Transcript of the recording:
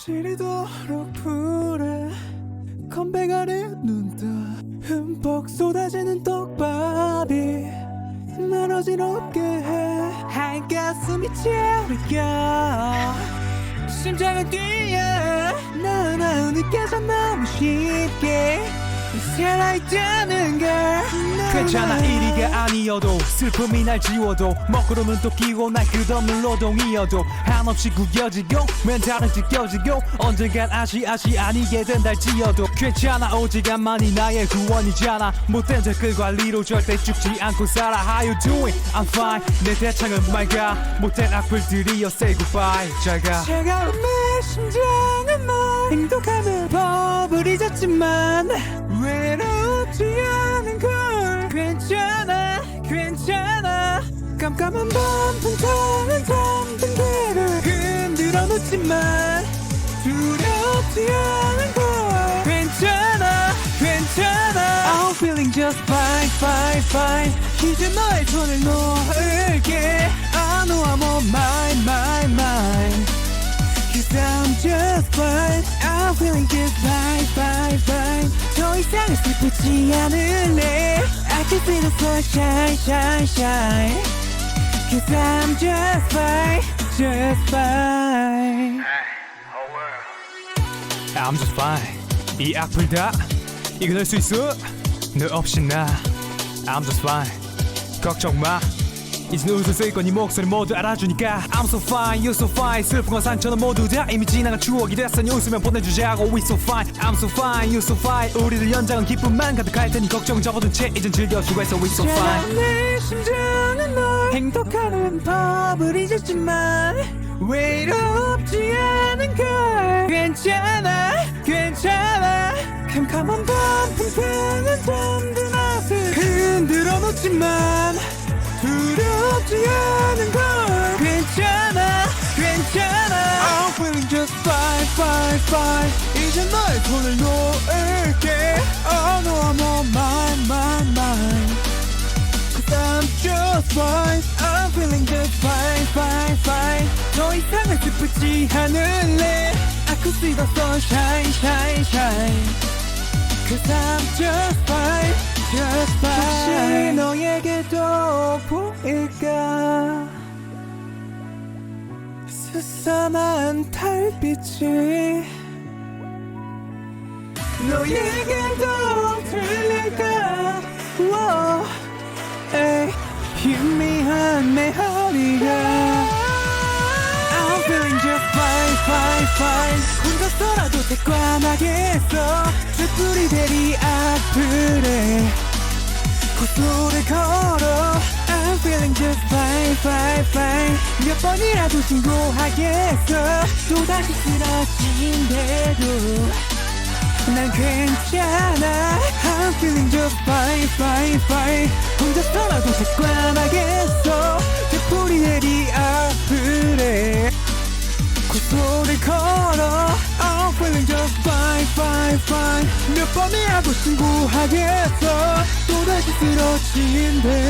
시리도록 푸른 건백 아래 눈떠. 흠뻑 쏟아지는 떡밥이 날 어지럽게 해. 한가슴이 차오르겨 심장을 뛰어. 나나 느껴져 너무 쉽게 살아있다는 걸 괜찮아 이리가 아니어도 슬픔이 날 지워도 먹구름은 또 끼고 날 끝없는 노동이어도 한없이 구겨지고 멘탈은 찢겨지고 언젠간 아시아시 아니게 된달지어도 괜찮아 오지간만이 나의 구원이잖아. 못된 댓글 관리로 절대 죽지 않고 살아. How you doing? I'm fine. 내 대창은 맑아. 못된 악플들이여 say goodbye. 잘가. 차가운 내 심장은 널 행복함을 법을 잊었지만 외롭지 않은 걸. 괜찮아 괜찮아. 깜깜한 밤 분탕은 잠든 길을 흔들어 놓지만 두렵지 않은 걸. 괜찮아 괜찮아. I'm feeling just fine fine fine. 이제 너의 손을 놓을게. I know I'm on mine Cause I'm just fine I'm feeling just fine fine fine 더 이상은 슬프지 않을래 I can feel the sun shine shine shine Cause I'm just fine just fine I'm just fine 이 악플 다 이겨낼 수 있어 너 없이 나 I'm just fine 걱정 마 이젠 웃을 수 있고 네 목소리 모두 알아주니까 I'm so fine you so fine. 슬픔과 상처는 모두 다 이미 지나간 추억이 됐으니 웃으면 보내주자고 We so fine. I'm so fine you so fine. 우리들 연장은 기쁨만 가득할 테니 걱정 접어둔 채 이젠 즐겨 주고 있어 We so fine. 내 심장은 널 행복하는 법을 잊었지만 외롭지 않은 걸 괜찮아 괜찮아. 캄캄한 밤 풍성한 잠든 앞을 흔들어 놓지만 지 않은 걸 괜찮아 괜찮아 I'm feeling just fine fine fine 이제 너의 손을 놓을게 Oh no I'm on mine mine mine Cause I'm just fine I'm feeling just fine fine fine 더 이상은 슬프지 않을래 I could see the sunshine shine shine Cause I'm just fine just fine 혹시 너에게도 보 일까 스산한 달빛이 너에게도 들릴까 에이, 희미한 내 허리가 I'm feeling just fine, fine, fine 혼자서라도 대관하겠어. 쇳불이 되리 앞을에 고소를 걸어. I'm feeling just fine, fine, fine 몇 번이라도 신고하겠어 또다시 쓰러진대도 난 괜찮아 I'm feeling just fine, fine, fine 혼자서라도 객관하겠어 대풀이 내리 앞을에 고소를 걸어 I'm feeling just fine, fine, fine 몇 번이라도 신고하겠어 또다시 쓰러진대